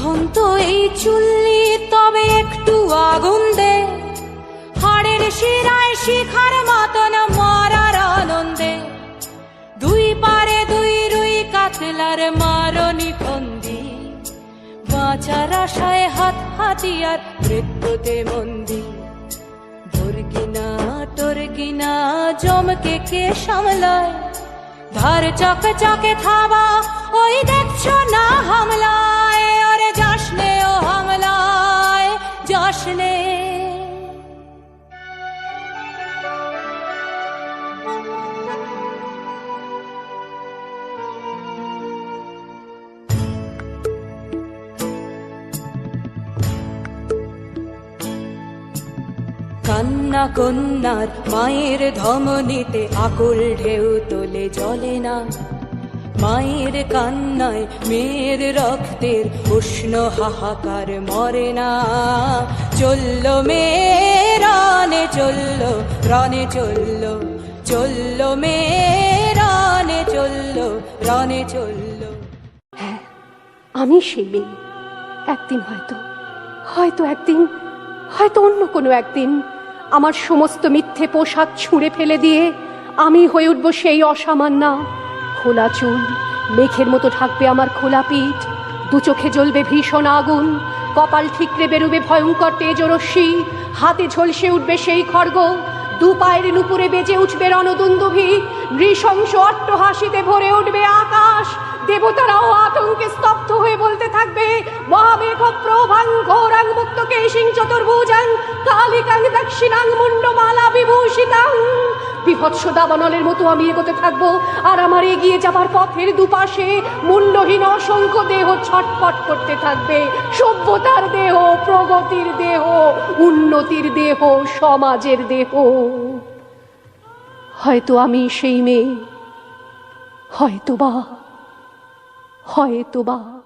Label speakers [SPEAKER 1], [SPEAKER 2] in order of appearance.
[SPEAKER 1] নিভন্ত এই চুল্লি, তবে একটু আগুন দে। হাড়ের শিরায় শিখার মতন মরার আনন্দে। দুই পারে দুই রুই কাতলার মারনি ফন্দি। বাঁচার আশায় হাত হাতিয়ার মৃত্যুতে মন্দি তোর কিনা জমকে কে সামলায়? ধার চকে চকে থাবা, ওই দেখছ না কান্না কন্যার মায়ের ধমনীতে আকুল ঢেউ তোলে জলে না। মায়ের কান্নায় মেয়ের রক্তের উষ্ণ হাহাকার মরে না। চলল মেয়ে রানে চলল রানে চলল চলল মেয়ে রানে চলল রানে চলল।
[SPEAKER 2] হ্যাঁ আমি সেই মেয়ে। একদিন হয়তো হয়তো একদিন, হয়তো অন্য কোনো একদিন আমার সমস্ত মিথ্যে পোশাক ছুঁড়ে ফেলে দিয়ে আমি হয়ে উঠব সেই অসামান্যা খোলা চুল, মেঘের মতো ঢাকবে আমার খোলা পিঠ, দু চোখে জ্বলবে ভীষণ আগুন, কপাল ঠিকরে বেরোবে ভয়ঙ্কর তেজরশ্মি, হাতে ঝলসে উঠবে সেই খড়গ দু পায়ের নুপুরে বেজে উঠবে রণদুন্দুভি, নৃশংস অট্টহাসিতে ভরে উঠবে আকাশ, দেবতারাও আতঙ্কে স্তব্ধ হয়ে বলতে থাকবে মহামেঘ প্রভাং বিভৎস দাবানলের মতো আমি এগোতে থাকব, আর আমার এগিয়ে যাবার পথের দুপাশে মুন্ডহীন অসংখ্য দেহ ছটপট করতে থাকবে। সভ্যতার দেহ, প্রগতির দেহ, উন্নতির দেহ, সমাজের দেহ। হয়তো আমি সেই মেয়ে হয়তো বা হয়তো বা